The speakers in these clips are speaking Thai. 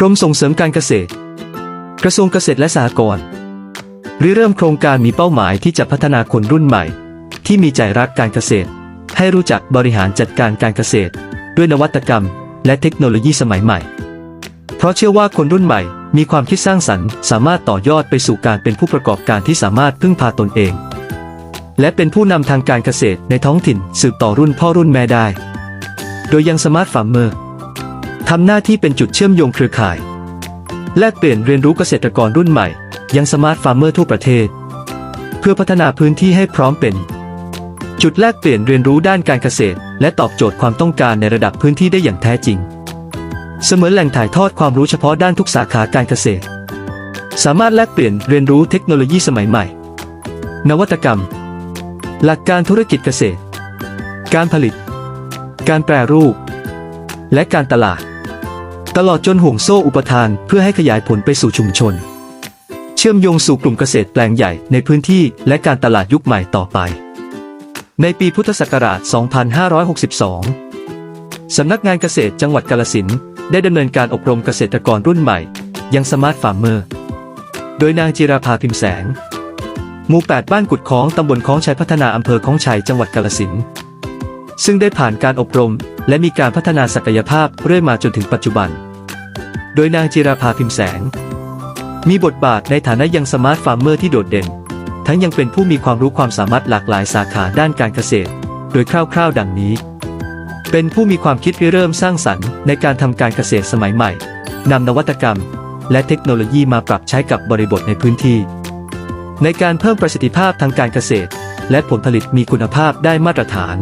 กรมส่งเสริมการเกษตร กระทรวงเกษตรและสหกรณ์ริเริ่มโครงการมีเป้าหมายที่จะพัฒนาคนรุ่นใหม่ ที่มีใจรักการเกษตร ให้รู้จักบริหารจัดการการเกษตร ด้วยนวัตกรรม และเทคโนโลยีสมัยใหม่ เพราะเชื่อว่าคนรุ่นใหม่มีความคิดสร้างสรรค์ สามารถต่อยอดไปสู่การเป็นผู้ประกอบการที่สามารถพึ่งพาตนเอง และเป็นผู้นำทางการเกษตรในท้องถิ่นสืบต่อรุ่นพ่อรุ่นแม่ได้ โดยยังสมาร์ทฟาร์มเมอร์ ทำหน้าที่เป็นจุดเชื่อมโยงเครือข่าย แลกเปลี่ยนเรียนรู้เกษตรกรรุ่นใหม่ ยังสมาร์ทฟาร์มเมอร์ทั่วประเทศ เพื่อพัฒนาพื้นที่ให้พร้อมเป็น จุดแลกเปลี่ยนเรียนรู้ด้านการเกษตร และตอบโจทย์ความต้องการในระดับพื้นที่ได้อย่างแท้จริง เสมือนแหล่งถ่ายทอดความรู้เฉพาะด้านทุกสาขาการเกษตร สามารถแลกเปลี่ยนเรียนรู้เทคโนโลยีสมัยใหม่ นวัตกรรม หลักการธุรกิจเกษตร การผลิต การแปรรูป และการตลาด ตลอดจนห่วงโซ่อุปทานเพื่อให้ขยายผลไปสู่ชุมชน เชื่อมโยงสู่กลุ่มเกษตรแปลงใหญ่ในพื้นที่และการตลาดยุคใหม่ต่อไป ในปีพุทธศักราช 2562 สำนักงานเกษตรจังหวัดกาลสินได้ดำเนินการอบรมเกษตรกรรุ่นใหม่ ยังสมาร์ทฟาร์มเมอร์ โดยนางจิราภาพิมแสง หมู่ 8 บ้านกุดค้องตำบลคองชัยพัฒนาอำเภอคองชัยจังหวัดกาลสินซึ่งได้ผ่านการอบรมและมีการพัฒนาศักยภาพเรื่อยมาจนถึงปัจจุบัน โดยนางจิราภาพิมแสง มีบทบาทในฐานะยังสมาร์ทฟาร์มเมอร์ที่โดดเด่น ทั้งยังเป็นผู้มีความรู้ความสามารถหลากหลายสาขาด้านการเกษตร โดยคร่าวๆ ดังนี้ เป็นผู้มีความคิดริเริ่มสร้างสรรค์ในการทำการเกษตรสมัยใหม่นำนวัตกรรม และเทคโนโลยีมาปรับใช้กับบริบทในพื้นที่ ในการเพิ่มประสิทธิภาพทางการเกษตร และผลผลิตมีคุณภาพได้มาตรฐาน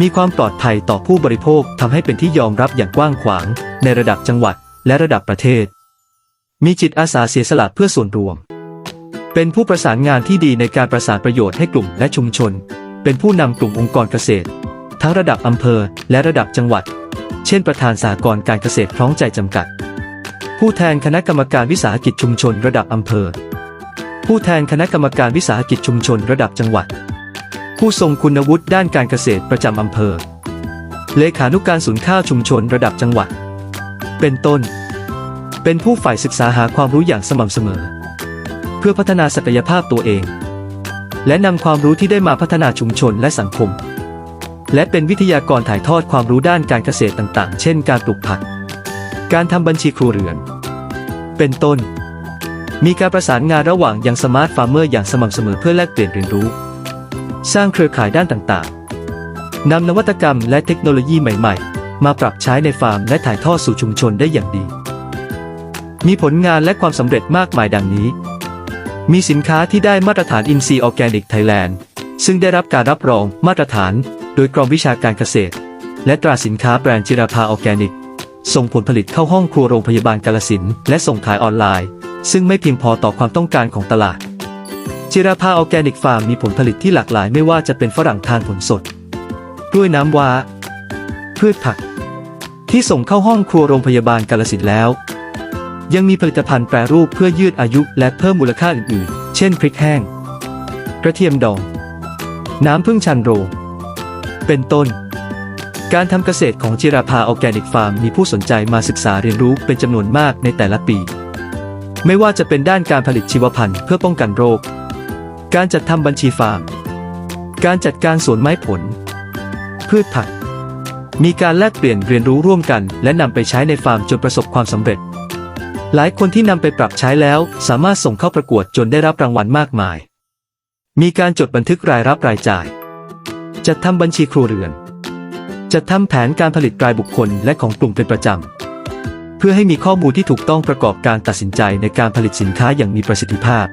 มีความปลอดภัยต่อผู้บริโภคทำให้เป็นที่ยอมรับอย่างกว้างขวางในระดับจังหวัด และระดับประเทศ มีจิตอาสาเสียสละเพื่อส่วนรวม เป็นผู้ประสานงานที่ดีในการประสานประโยชน์ให้กลุ่มและชุมชน เป็นผู้นำกลุ่มองค์กรเกษตร ทั้งระดับอำเภอและระดับจังหวัด เช่น ประธานสหกรการเกษตรพร้อมใจจำกัด ผู้แทนคณะกรรมการวิสาหกิจชุมชนระดับอำเภอ ผู้แทนคณะกรรมการวิสาหกิจชุมชนระดับจังหวัด ผู้ทรงคุณวุฒิด้านการเกษตรประจำอำเภอเลขานุการศูนย์ข้าวชุมชนระดับจังหวัด เป็นต้น เป็นผู้ฝ่ายศึกษาหาความรู้อย่างสม่ำเสมอ เพื่อพัฒนาศักยภาพตัวเอง และนำความรู้ที่ได้มาพัฒนาชุมชนและสังคม และเป็นวิทยากรถ่ายทอดความรู้ด้านการเกษตรต่างๆ เช่น การปลูกผัก การทำบัญชีครัวเรือน เป็นต้น มีการประสานงานระหว่างยังสมาร์ทฟาร์มเมอร์อย่างสม่ำเสมอเพื่อแลกเปลี่ยนเรียนรู้ สร้างเครือข่ายด้านต่างๆนำนวัตกรรมและเทคโนโลยีใหม่ ๆ มาปรับใช้ในฟาร์มและถ่ายทอดสู่ชุมชนได้อย่างดี มีผลงานและความสำเร็จมากมายดังนี้ มีสินค้าที่ได้มาตรฐานอินซีออร์แกนิกไทยแลนด์ซึ่งได้รับการรับรองมาตรฐาน โดยกรมวิชาการเกษตร และตราสินค้าแบรนด์จิราภาออร์แกนิก ส่งผลผลิตเข้าห้องครัวโรงพยาบาลกาลสินและส่งขายออนไลน์ ซึ่งไม่เพียงพอต่อความต้องการของตลาด จิราภาออร์แกนิกฟาร์มมีผลผลิตที่หลากหลายไม่ว่าจะเป็นฝรั่งทานผลสด กล้วยน้ำว้าพืชผัก ที่ส่งเข้าห้องครัวโรงพยาบาลกาลสินแล้ว ยังมีผลิตภัณฑ์แปรรูปเพื่อยืดอายุและเพิ่มมูลค่าอื่นๆ เช่นพริกแห้ง กระเทียมดอง น้ำพึ่งชันโรง เป็นต้น การทำเกษตรของจิราภาออแกนิกฟาร์มมีผู้สนใจมาศึกษาเรียนรู้เป็นจำนวนมากในแต่ละปี ไม่ว่าจะเป็นด้านการผลิตชีวพันธุ์เพื่อป้องกันโรค การจัดทำบัญชีฟาร์ม การจัดการสวนไม้ผล พืชผัก มีการแลกเปลี่ยนเรียนรู้ร่วมกัน และนำไปใช้ในฟาร์มจนประสบความสำเร็จ หลายคนที่นำไปปรับใช้แล้ว สามารถส่งเข้าประกวดจนได้รับรางวัลมากมาย มีการจดบันทึกรายรับรายจ่าย จัดทำบัญชีครัวเรือน จัดทำแผนการผลิตรายบุคคลและของกลุ่มเป็นประจำ เพื่อให้มีข้อมูลที่ถูกต้องประกอบการตัดสินใจในการผลิตสินค้าอย่างมีประสิทธิภาพ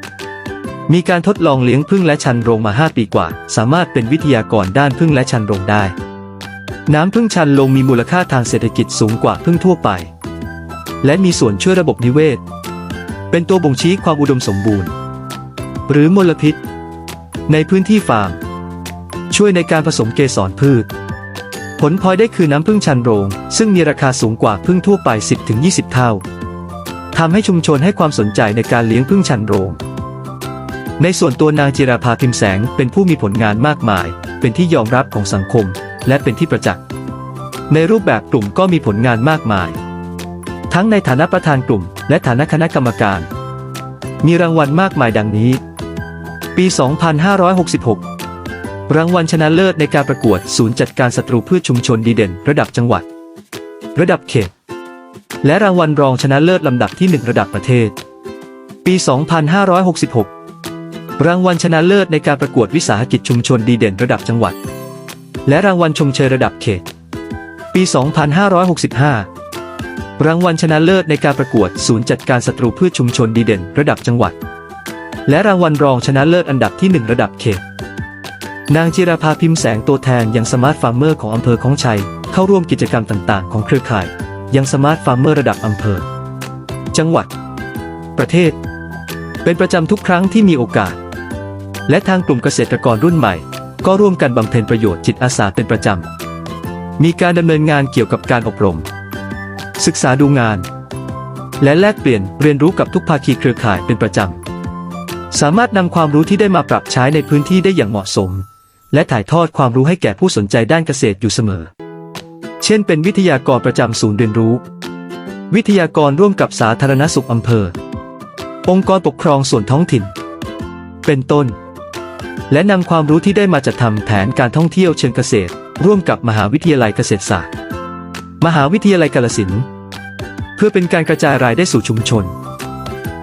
มีการทดลองเลี้ยงพึ่งและชันโรงมา 5 ปีกว่า สามารถเป็นวิทยากรด้านพึ่งและชันโรงได้ น้ำพึ่งชันโรงมีมูลค่าทางเศรษฐกิจสูงกว่าพึ่งทั่วไป และมีส่วนช่วยระบบนิเวศ เป็นตัวบ่งชี้ความอุดมสมบูรณ์ หรือมลพิษ ในพื้นที่ฟาร์ม ช่วยในการผสมเกสรพืช ผลพลอยได้คือน้ำพึ่งชันโรง ซึ่งมีราคาสูงกว่าพึ่งทั่วไป 10-20 เท่าทำให้ชุมชนให้ความสนใจในการเลี้ยงพึ่งชันโรง ในส่วนตัวนางจิราภาพิมแสงเป็นผู้มีผลงานมากมาย เป็นที่ยอมรับของสังคม และเป็นที่ประจักษ์ ในรูปแบบกลุ่มก็มีผลงานมากมาย ทั้งในฐานะประธานกลุ่ม และฐานะคณะกรรมการ มีรางวัลมากมายดังนี้ ปี 2566 รางวัลชนะเลิศในการประกวดศูนย์จัดการศัตรูพืชชุมชนดีเด่น ระดับจังหวัด ระดับเขต และรางวัลรองชนะเลิศลำดับที่ 1 ระดับประเทศ ปี 2566รางวัลชนะเลิศในการประกวดวิสาหกิจชุมชนดีเด่นระดับจังหวัด และรางวัลชมเชยระดับเขต ปี 2565 รางวัลชนะเลิศในการประกวดศูนย์จัดการศัตรูพืชชุมชนดีเด่น ระดับจังหวัด และรางวัลรองชนะเลิศอันดับที่ 1 ระดับเขต นางจิราภาพิมพ์แสงตัวแทนยังสมาร์ทฟาร์มเมอร์ของอำเภอของชัย เข้าร่วมกิจกรรมต่าง ๆ ของเครือข่าย ยังสมาร์ทฟาร์มเมอร์ระดับอำเภอ จังหวัด ประเทศ เป็นประจำทุกครั้งที่มีโอกาสและทางกลุ่มเกษตรกรรุ่นใหม่ ก็ร่วมกันบำเพ็ญประโยชน์จิตอาสาเป็นประจำ มีการดำเนินงานเกี่ยวกับการอบรม ศึกษาดูงาน และแลกเปลี่ยนเรียนรู้กับทุกภาคีเครือข่ายเป็นประจำ สามารถนำความรู้ที่ได้มาปรับใช้ในพื้นที่ได้อย่างเหมาะสม และถ่ายทอดความรู้ให้แก่ผู้สนใจด้านเกษตรอยู่เสมอ เช่น เป็นวิทยากรประจำศูนย์เรียนรู้ วิทยากรร่วมกับสาธารณสุขอำเภอ องค์กรปกครองส่วนท้องถิ่น เป็นต้น และนำความรู้ที่ได้มาจัดทำแผนการท่องเที่ยวเชิงเกษตร ร่วมกับมหาวิทยาลัยเกษตรศาสตร์ มหาวิทยาลัยกาฬสินธุ์เพื่อเป็นการกระจายรายได้สู่ชุมชน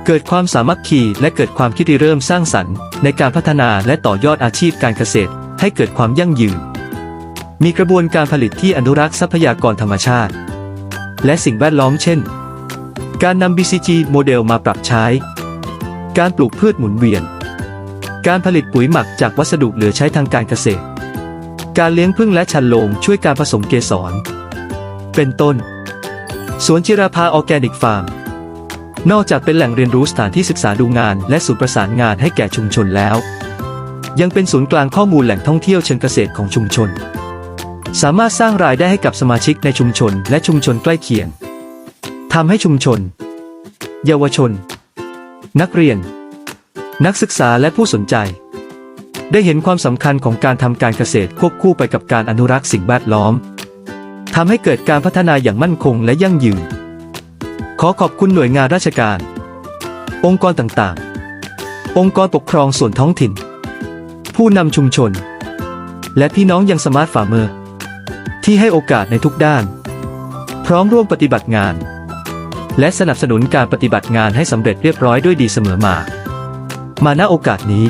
เกิดความสามัคคีและเกิดความคิดริเริ่มสร้างสรรค์ ในการพัฒนาและต่อยอดอาชีพการเกษตร ให้เกิดความยั่งยืน มีกระบวนการผลิตที่อนุรักษ์ทรัพยากรธรรมชาติ และสิ่งแวดล้อมเช่น การนำ BCG โมเดลมาปรับใช้ การปลูกพืชหมุนเวียน การผลิตปุ๋ยหมักจากวัสดุเหลือใช้ทางการเกษตร การเลี้ยงผึ้งและชันโลงช่วยการผสมเกสร เป็นต้น สวนจิราภาออร์แกนิกฟาร์ม นอกจากเป็นแหล่งเรียนรู้สถานที่ศึกษาดูงาน และศูนย์ประสานงานให้แก่ชุมชนแล้ว ยังเป็นศูนย์กลางข้อมูลแหล่งท่องเที่ยวเชิงเกษตรของชุมชน สามารถสร้างรายได้ให้กับสมาชิกในชุมชน และชุมชนใกล้เคียงทำให้ชุมชน เยาวชน นักเรียน นักศึกษาและผู้สนใจ ได้เห็นความสำคัญของการทำการเกษตรควบคู่ไปกับการอนุรักษ์สิ่งแวดล้อมทำให้เกิดการพัฒนาอย่างมั่นคงและยั่งยืน ขอขอบคุณหน่วยงานราชการ องค์กรต่างๆ องค์กรปกครองส่วนท้องถิ่น ผู้นำชุมชน และพี่น้องยังสมาร์ทฟาร์มเมอร์ ที่ให้โอกาสในทุกด้าน พร้อมร่วมปฏิบัติงาน และสนับสนุนการปฏิบัติงานให้สำเร็จเรียบร้อยด้วยดีเสมอมา มาณโอกาสนี้